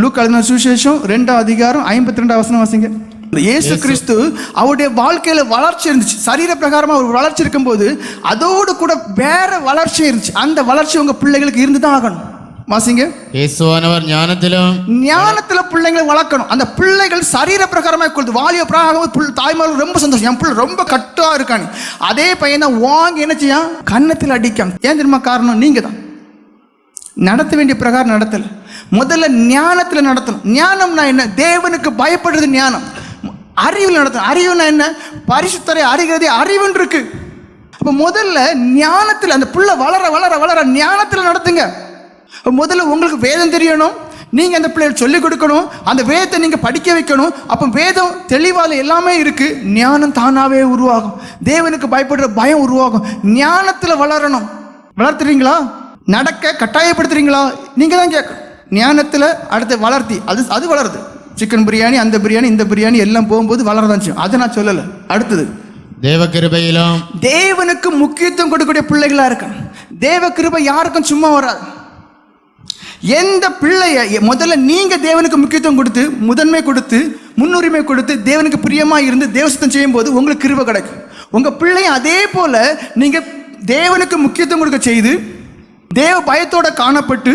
Look அழுதின சுவிசேஷம் ரெண்டாம் அதிகாரம் ஐம்பத்தி ரெண்டாம் வசனம் வாசிங்க. இயேசு கிறிஸ்து அவருடைய வாழ்க்கையில வளர்ச்சி இருந்துச்சு. சரீர பிரகாரமா அவர் வளர்ச்சி இருக்கும்போது அதோடு கூட வேற வளர்ச்சி இருந்துச்சு. அந்த வளர்ச்சி உங்க பிள்ளைகளுக்கு இருந்துதான் ஆகணும். வாசிங்க. இயேசுவானவர் ஞானத்திலும் ஞானத்துல பிள்ளைங்களை வளர்க்கணும். அந்த பிள்ளைகள் சரீர பிரகாரமா கொடுத்து வாலிய பிராகம் தாய்மார்கள் ரொம்ப சந்தோஷம். என் பிள்ளை ரொம்ப கட்டா இருக்காங்க அதே பையனை தான் வாங்கி என்ன செய்யும் கன்னத்தில் அடிக்கான். ஏன் தெரியுமா காரணம்? நீங்க தான் நடத்த வேண்டிய பிரகாரம் நடத்தல. முதல்ல ஞானத்தில் நடத்தணும். ஞானம்னா என்ன? தேவனுக்கு பயப்படுறது ஞானம். அறிவில் நடத்தணும். அறிவுனா என்ன? பரிசுத்தரை அறிகிறதே அறிவுன்னு இருக்கு. அப்போ முதல்ல ஞானத்தில் அந்த புள்ள வளர வளர வளர ஞானத்தில் நடத்துங்க. முதல்ல உங்களுக்கு வேதம் தெரியணும். நீங்கள் அந்த பிள்ளைகள் சொல்லிக் கொடுக்கணும். அந்த வேதத்தை நீங்கள் படிக்க வைக்கணும். அப்போ வேதம் தெளிவால் எல்லாமே இருக்குது ஞானம் தானாகவே உருவாகும். தேவனுக்கு பயப்படுற பயம் உருவாகும். ஞானத்தில் வளரணும். வளர்த்துறீங்களா? நடக்க கட்டாயப்படுத்துறீங்களா? நீங்கள் தான் கேட்கணும் ஞானத்தில் அடுத்து வளர்த்தி அது அது வளருது. சிக்கன் பிரியாணி அந்த பிரியாணி இந்த பிரியாணி எல்லாம் போகும்போது வளரதான் செய்யும். அதை நான் சொல்லலை. அடுத்தது. தேவ கிருபையிலும் தேவனுக்கு முக்கியத்துவம் கொடுக்கக்கூடிய பிள்ளைகளாக இருக்கும் தேவ கிருபை யாருக்கும் சும்மா வராது. எந்த பிள்ளைய முதல்ல நீங்கள் தேவனுக்கு முக்கியத்துவம் கொடுத்து முதன்மை கொடுத்து முன்னுரிமை கொடுத்து தேவனுக்கு பிரியமாக இருந்து தேவசத்தம் செய்யும் போது உங்களுக்கு கிருபை கிடைக்கும். உங்கள் பிள்ளையும் அதே போல் நீங்கள் தேவனுக்கு முக்கியத்துவம் கொடுக்க செய்து தேவ பயத்தோட காணப்பட்டு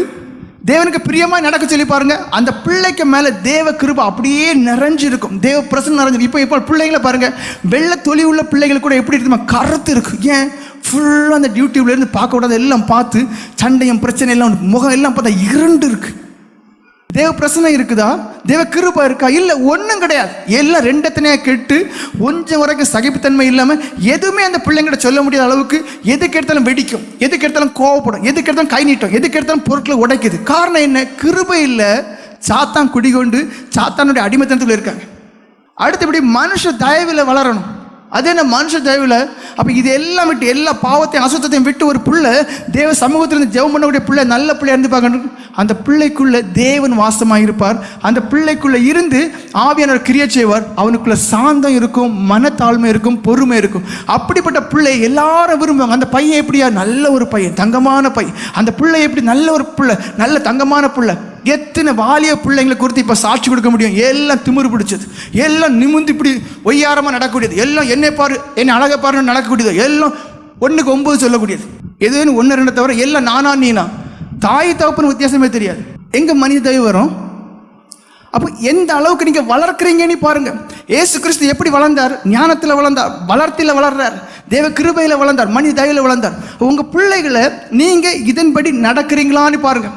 தேவனுக்கு பிரியமாக நடக்க சொல்லி பாருங்க. அந்த பிள்ளைக்கு மேலே தேவ கிருபா அப்படியே நிறைஞ்சிருக்கும். தேவ பிரசன் நிறைஞ்சு இப்போ இப்போ பிள்ளைங்களை பாருங்க. வெள்ளை தொலி உள்ள பிள்ளைகள் கூட எப்படி இருக்குமா கருத்து இருக்கு. ஏன்? ஃபுல்லாக அந்த டியூட்டியூப்ல பார்க்க கூடாது. எல்லாம் பார்த்து சண்டையும் பிரச்சனை எல்லாம் முகம் எல்லாம் பார்த்தா இருண்டு இருக்குது தேவ பிரசனம் இருக்குதா? தேவ கிருபா இருக்கா? இல்லை ஒன்றும் கிடையாது. எல்லாம் ரெண்டத்தனையாக கெட்டு கொஞ்சம் வரைக்கும் சகிப்புத்தன்மை இல்லாமல் எதுவுமே அந்த பிள்ளைங்கிட்ட சொல்ல முடியாத அளவுக்கு எதுக்கு எடுத்தாலும் வெடிக்கும் எதுக்கு எடுத்தாலும் கோவப்படும் எதுக்கு எடுத்தாலும் கை நீட்டும் எதுக்கு எடுத்தாலும் பொருட்களை உடைக்குது. காரணம் என்ன? கிருபை இல்லை சாத்தான் குடிகொண்டு சாத்தானுடைய அடிமைத்தனத்தில் இருக்காங்க. அடுத்தபடி மனுஷ தயவில் வளரணும். அது என்ன மனுஷ தேவையில் அப்போ இது எல்லாம் விட்டு எல்லா பாவத்தையும் அசுத்தத்தையும் விட்டு ஒரு பிள்ளை தேவ சமூகத்திலிருந்து ஜெவம் பண்ணக்கூடிய பிள்ளை நல்ல பிள்ளை இருந்து பார்க்கணும். அந்த பிள்ளைக்குள்ள தேவன் வாசமாக இருப்பார். அந்த பிள்ளைக்குள்ள இருந்து ஆவியானவர் கிரியை செய்வார். அவனுக்குள்ள சாந்தம் இருக்கும் மனத்தாழ்மை இருக்கும் பொறுமை இருக்கும். அப்படிப்பட்ட பிள்ளை எல்லாரும் விரும்புவாங்க. அந்த பையன் எப்படியா? நல்ல ஒரு பையன் தங்கமான பையன். அந்த பிள்ளை எப்படி? நல்ல ஒரு பிள்ளை நல்ல தங்கமான பிள்ளை. எத்தனை வாலிய பிள்ளைங்களை குறித்து இப்போ சாட்சி கொடுக்க முடியும்? எல்லாம் திமிரு பிடிச்சது. எல்லாம் நிமிந்து இப்படி ஒய்யாரமாக நடக்கக்கூடியது. எல்லாம் என்னை பாரு என்னை அழகை பாருன்னு நடக்கக்கூடியது. எல்லாம் ஒன்றுக்கு ஒன்பது சொல்லக்கூடியது. எதுன்னு ஒன்று ரெண்டு தவிர எல்லாம் நானா நீனா? தாய் தகப்பன் வித்தியாசமே தெரியாது. எங்கே மனித தயவு வரும்? அப்போ எந்த அளவுக்கு நீங்கள் வளர்க்குறீங்கன்னு பாருங்க. ஏசு கிறிஸ்து எப்படி வளர்ந்தார்? ஞானத்தில் வளர்ந்தார் வளர்த்தியில் வளர்றார் தேவ கிருபையில் வளர்ந்தார் மனித தயவில் வளர்ந்தார். உங்கள் பிள்ளைகளை நீங்கள் இதன்படி நடக்கிறீங்களான்னு பாருங்கள்